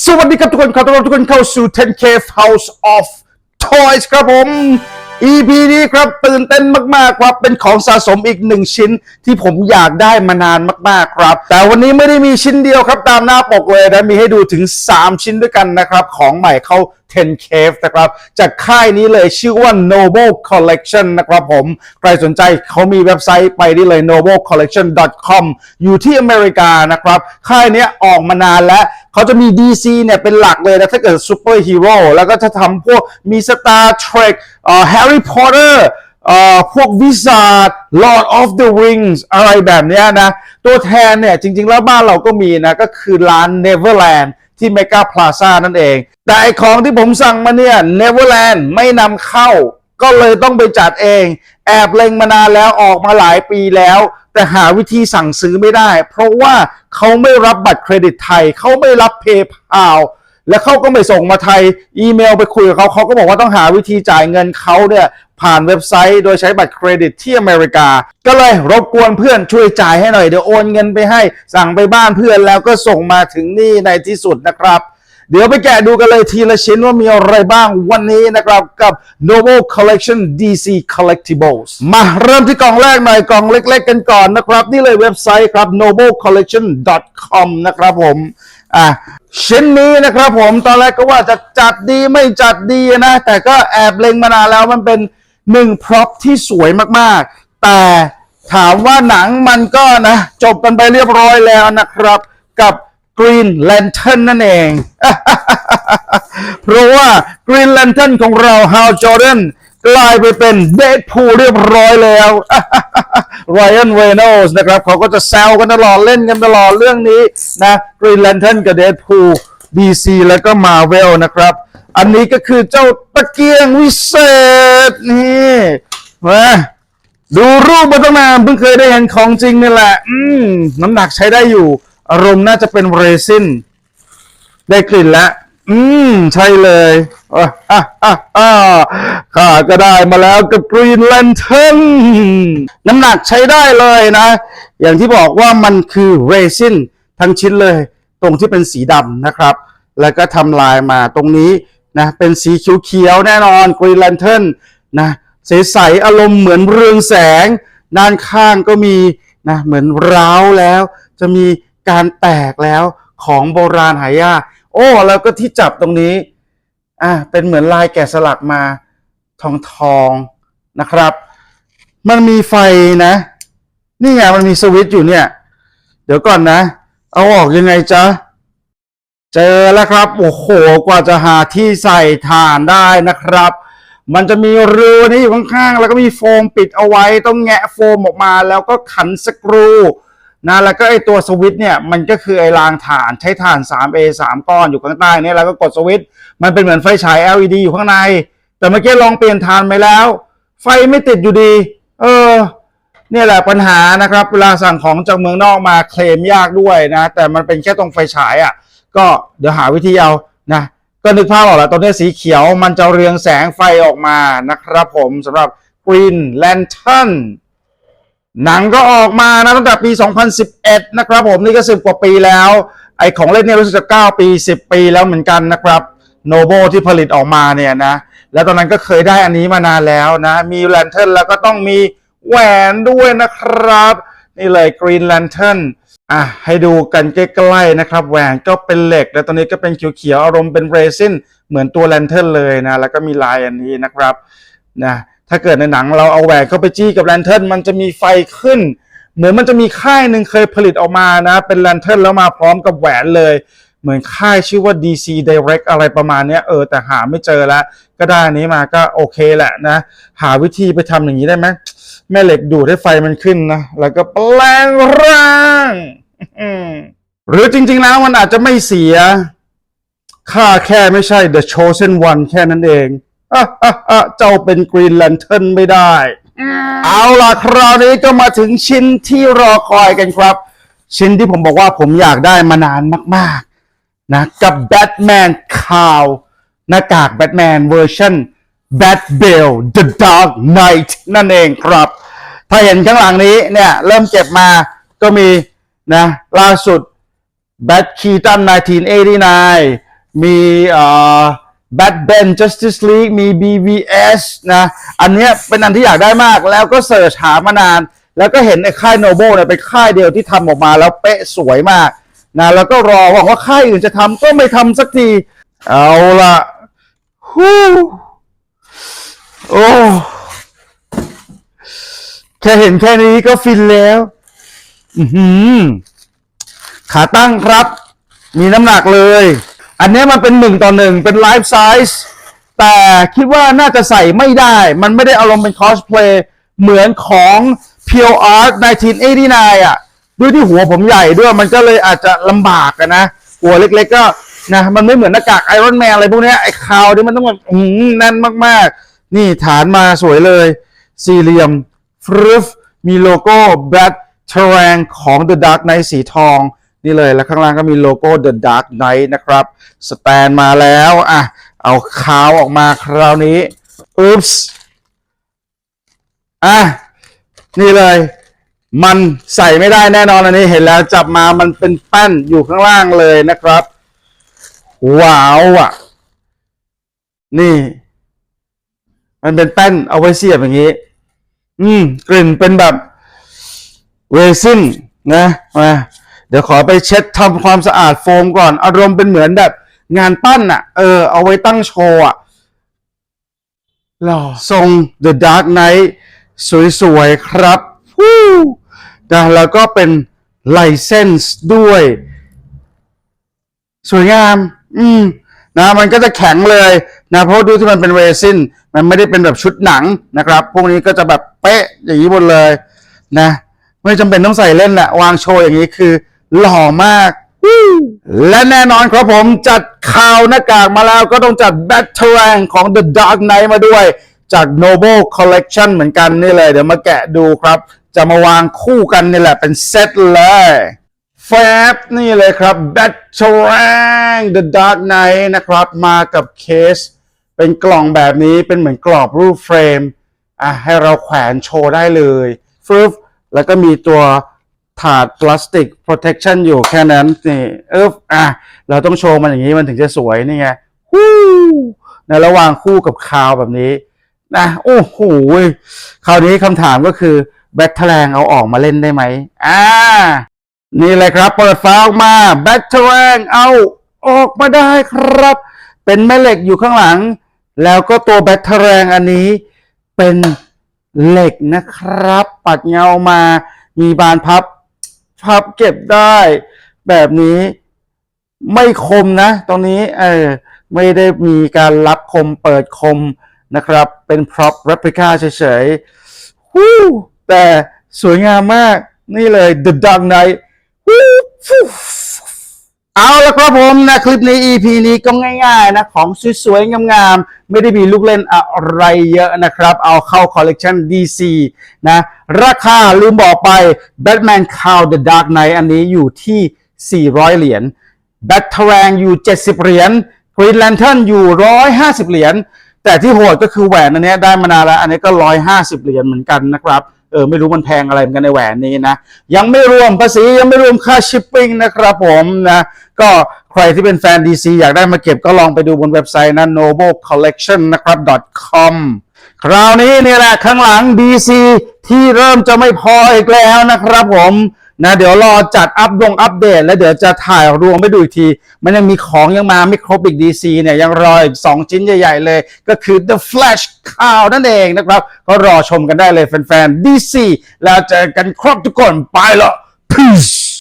สวัสดีครับทุกคนขอต้อนรับทุกคนเข้าสู่ 10K House of Toys ครับผม EP นี้ครับตื่นเต้นมาก ๆ ครับ เป็นของสะสมอีกหนึ่งชิ้นที่ผมอยากได้มานานมาก ๆ ครับ แต่วันนี้ไม่ได้มีชิ้นเดียวครับ ตามหน้าปกเลยนะ มีให้ดูถึง 3 ชิ้นด้วยกันนะครับ ของใหม่เข้า 10 Cave นะครับ จากค่ายนี้เลยชื่อว่า Noble Collection นะครับผม ใครสนใจเขามีเว็บไซต์ไปได้เลย noblecollection.com อยู่ที่อเมริกานะครับ ค่ายนี้ออกมานานแล้ว เขาจะมี DC เนี่ยเป็นหลักเลยนะถ้าเกิดซูเปอร์ฮีโร่แล้วก็จะทำพวกมี Star Trek เอ่อ Harry Potter เอ่อพวกวิสาด Lord of the Rings อะไรแบบเนี้ยนะ ตัวแทนเนี่ยจริง ๆ แล้วบ้านเราก็มีนะ ก็คือร้าน Neverland ที่ Mega Plaza นั่นเอง แต่ของที่ผมสั่งมาเนี่ย Neverland ไม่นำเข้า ก็เลยต้องไปจัดเอง แอบเล็งมานานแล้วออกมาหลายปีแล้ว แต่หาวิธีสั่งซื้อไม่ได้ เพราะว่าเขาไม่รับบัตรเครดิตไทย เขาไม่รับเพย์พาและเขาก็ไม่ส่งมาไทย อีเมลไปคุยกับเขาเขาก็บอกว่าต้องหาวิธีจ่ายเงินเขาเนี่ยผ่านเว็บไซต์โดยใช้บัตรเครดิตที่อเมริกา ก็เลยรบกวนเพื่อนช่วยจ่ายให้หน่อยเดี๋ยวโอนเงินไปให้ สั่งไปบ้านเพื่อนแล้วก็ส่งมาถึงนี่ในที่สุดนะครับ เดี๋ยวไปแกะดูกันเลยทีละชิ้นว่ามีอะไรบ้างวันนี้นะครับกับ Noble Collection DC Collectibles มาเริ่มที่กล่องแรกหน่อยกล่องเล็ก ๆ กันก่อนนะครับ นี่เลยเว็บไซต์ครับ noblecollection.com นะครับผมอะชิ้นนี้นะครับผมตอนแรกก็ว่าจะจัดดีไม่จัดดีนะ แต่ก็แอบเล็งมานานแล้วมันเป็นหนึ่งพร็อพที่สวยมากๆ แต่ถามว่าหนังมันก็นะ จบกันไปเรียบร้อยแล้วนะครับ กับ Green Lantern นั่นเอง เพราะว่า Green Lantern ของเรา Hal Jordan กลายไปเป็น Deadpool เรียบร้อยแล้ว Ryan Reynolds นะครับ เขาก็จะแซวกันตลอดเล่นกันตลอดเรื่องนี้นะ Green Lantern กับ Deadpool DC แล้วก็ Marvel นะครับ อันนี้ก็คือเจ้าตะเกียงวิเศษนี่มาดูรูปมาตั้งนานเพิ่งเคยได้เห็นของจริงนี่แหละ อืมน้ำหนักใช้ได้อยู่ อารมณ์น่าจะเป็นเรซินได้กลิ่นแล้ว อืม ใช่เลยอะอะอะอะข้าก็ได้มาแล้วกับ Green Lantern น้ำหนักใช้ได้เลยนะ อย่างที่บอกว่ามันคือเรซินทั้งชิ้นเลย ตรงที่เป็นสีดำนะครับ แล้วก็ทำลายมาตรงนี้นะ เป็นสีเขียวๆแน่นอน Green Lantern นะใสๆอารมณ์เหมือนเรืองแสง ด้านข้างก็มีนะเหมือนร้าวแล้ว จะมี การแตกแล้วของโบราณหายากโอ้แล้วก็ที่จับตรงนี้อะเป็นเหมือนลายแกะสลักมาทองทองนะครับ มันมีไฟนะ นี่ไงมันมีสวิตช์อยู่เนี่ย เดี๋ยวก่อนนะ เอาออกยังไงจ๊ะ เจอแล้วครับ โอ้โห กว่าจะหาที่ใส่ถ่านได้นะครับ มันจะมีรูนี่อยู่ข้างๆ แล้วก็มีโฟมปิดเอาไว้ ต้องแงะโฟมออกมา แล้วก็ขันสกรู นะแล้วก็ไอตัวสวิตเนี่ยมันก็คือไอรางถ่านใช้ถ่าน 3A 3 ก้อนอยู่ข้างใต้เนี่ยแล้วก็กดสวิตมันเป็นเหมือนไฟฉาย LED อยู่ข้างใน แต่เมื่อกี้ลองเปลี่ยนถ่านไปแล้ว ไฟไม่ติดอยู่ดี เออเนี่ยแหละปัญหานะครับเวลาสั่งของจากเมืองนอกมาเคลมยากด้วยนะ แต่มันเป็นแค่ตรงไฟฉายอะ่ะ ก็เดี๋ยวหาวิธีเอานะก็นึกภาพออกแล้วตอนนี้สีเขียวมันจะเรืองแสงไฟออกมานะครับผมสำหรับ Green Lantern หนังก็ออกมานะตั้งแต่ปี 2011 นะครับผมนี่ก็10กว่าปีแล้ว ไอของเล่นเนี่ยรู้สึกจะ9ปี 10 ปีแล้วเหมือนกันนะครับโนโบที่ผลิตออกมาเนี่ยนะ แล้วตอนนั้นก็เคยได้อันนี้มานานแล้วนะ มีแลนเทิร์นแล้วก็ต้องมีแหวนด้วยนะครับ นี่เลย Green Lantern อะให้ดูกันใกล้ๆนะครับ แหวนก็เป็นเหล็ก แล้วตอนนี้ก็เป็นเขียวๆอารมณ์เป็นเรซินเหมือนตัวแลนเทิร์นเลยนะ แล้วก็มีลายอันนี้นะครับนะ ถ้าเกิดในหนังเราเอาแหวนเข้าไปจี้กับแลนเทิร์นมันจะมีไฟขึ้น เหมือนมันจะมีค่ายหนึ่งเคยผลิตออกมานะ เป็นแลนเทิร์นแล้วมาพร้อมกับแหวนเลย เหมือนค่ายชื่อว่า DC Direct อะไรประมาณนี้เออแต่หาไม่เจอแล้ว ก็ได้นี้มาก็โอเคแหละนะ หาวิธีไปทำอย่างนี้ได้ไหมแม่เหล็กดูดให้ไฟมันขึ้นนะแล้วก็แปลงร่างหรือจริง ๆ แล้วมันอาจจะไม่เสียข้าแค่ไม่ใช่ The Chosen One แค่นั้นเอง อะอะอะเจ้าเป็น Green Lantern ไม่ได้เอาล่ะคราวนี้ก็มาถึงชิ้นที่รอคอยกันครับ ชิ้นที่ผมบอกว่าผมอยากได้มานานมากๆ นะ กับ Batman Cow หน้ากากแบทแมนเวอร์ชัน Bat Bell The Dark Knight นั่นเองครับ ถ้าเห็นข้างหลังนี้เนี่ย เริ่มเก็บมาก็มีนะล่าสุดแบทคีตัน1989 มีเอ่อ แบทเบน Justice League มี BVS นะ อันเนี้ยเป็นอันที่อยากได้มาก แล้วก็เสิร์ชหามานาน แล้วก็เห็นไอ้ค่ายโนโบเนี่ยเป็นค่ายเดียวที่ทำออกมาแล้วเป๊ะสวยมากนะแล้วก็รอหวังว่าค่ายอื่นจะทำก็ไม่ทำสักที เอาละฮู้โอ้แค่เห็นแค่นี้ก็ฟินแล้ว อือหือขาตั้งครับ มีน้ำหนักเลย อันนี้มันเป็นหนึ่งต่อหนึ่งเป็นไลฟ์ไซส์แต่คิดว่าน่าจะใส่ไม่ได้ มันไม่ได้อารมณ์เป็นคอสเพลย์เหมือนของ Pure Art 1989อะด้วยที่หัวผมใหญ่ด้วยมันก็เลยอาจจะลำบากนะ หัวเล็กๆก็นะมันไม่เหมือนหน้ากากไอรอนแมนอะไรพวกนี้ไอ้คาวนี่มันต้องแบบอืมแน่นมากๆ นี่ฐานมาสวยเลย สี่เหลี่ยมฟรึฟมีโลโก้ Black t e r a n ของ The Dark Knight สีทอง นี่เลยแล้วข้างล่างก็มีโลโก้ The Dark Knight นะครับสแตนมาแล้วอะเอาขาวออกมาคราวนี้อุ๊ปส์อะนี่เลย มันใส่ไม่ได้แน่นอนอันนี้เห็นแล้วจับมามันเป็นแป้นอยู่ข้างล่างเลยนะครับ ว้าวอะ นี่ มันเป็นแป้นเอาไว้เสียบอย่างนี้ อืม กลิ่นเป็นแบบเรซินนะมา เดี๋ยวขอไปเช็ดทำความสะอาดโฟมก่อน อารมณ์เป็นเหมือนแบบ งานปั้นอะเออ เอาไว้ตั้งโชว์อะหล่อทรง The Dark Knight สวยๆครับฮู้นะแล้วก็เป็นไลเซนส์ด้วย สวยงาม อืมนะมันก็จะแข็งเลยนะเพราะดูที่มันเป็นเรซินมันไม่ได้เป็นแบบชุดหนังนะครับ พวกนี้ก็จะแบบเป๊ะอย่างนี้หมดเลยนะ ไม่จำเป็นต้องใส่เล่นแหละวางโชว์อย่างนี้คือ หล่อมาก และแน่นอนครับผมจัดข่าวหน้ากากมาแล้วก็ต้องจัด Batarang ของ The Dark Knight มาด้วย จาก Noble Collection เหมือนกันนี่เลย เดี๋ยวมาแกะดูครับ จะมาวางคู่กันนี่แหละเป็นเซตเลยแฟบนี่เลยครับ Batarang The Dark Knight นะครับ มากับเคส เป็นกล่องแบบนี้เป็นเหมือนกรอบรูปเฟรมอะให้เราแขวนโชว์ได้เลยฟึบแล้วก็มีตัว ถาดพลาสติก protection อยู่แค่นั้นนี่เอออะเราต้องโชว์มันอย่างนี้มันถึงจะสวยนี่ไงฮู้ในระหว่างคู่กับคาวแบบนี้นะโอ้โหคราวนี้คำถามก็คือแบทเทอร์แรงเอาออกมาเล่นได้ไหมอ่านี่เลยครับ เปิดฟ้าออกมาแบทเทอร์แรงเอาออกมาได้ครับ เป็นแม่เหล็กอยู่ข้างหลัง แล้วก็ตัวแบตเตอร์แรงอันนี้เป็นเหล็กนะครับ ปัดเงามามีบานพับ พับเก็บได้แบบนี้ไม่คมนะ ตรงนี้เออไม่ได้มีการรับคมเปิดคมนะครับ เป็นพร็อพ replica เฉยๆฮู้แต่สวยงามมากนี่เลย The Dark Knight ฮู้ฟ เอาละครับผมนะคลิปนี้ EP นี้ก็ง่ายๆนะของสวยๆงามๆไม่ได้มีลูกเล่นอะไรเยอะนะครับ เอาเข้าคอลเลกชัน DC นะราคาลืมบอกไป Batman Cow The Dark Knight อันนี้อยู่ที่ 400 เหรียญ Batarang อยู่ 70 เหรียญ Green Lantern อยู่ 150 เหรียญ แต่ที่โหดก็คือแหวนอันนี้ได้มานานแล้ว อันนี้ก็ 150 เหรียญเหมือนกันนะครับ เออไม่รู้มันแพงอะไรเหมือนกันในแหวนนี้นะ ยังไม่รวมภาษียังไม่รวมค่าชิปปิ้งนะครับผมนะ ก็ใครที่เป็นแฟน DC อยากได้มาเก็บก็ลองไปดูบนเว็บไซต์นะ noble collection นะครับ .com คราวนี้นี่แหละข้างหลัง DC ที่เริ่มจะไม่พออีกแล้วนะครับผม นะเดี๋ยวรอจัดอัปดงอัปเดต แล้วเดี๋ยวจะถ่ายรวมไปดูอีกที มันยังมีของยังมาไม่ครบอีก DC เนี่ยยังรออีก2ชิ้นใหญ่ ๆ เลย ก็คือ The Flash ข่าวนั่นเองนะครับ ก็รอชมกันได้เลยแฟนๆ DC แล้วเจอกันครบทุกคนไปละ peace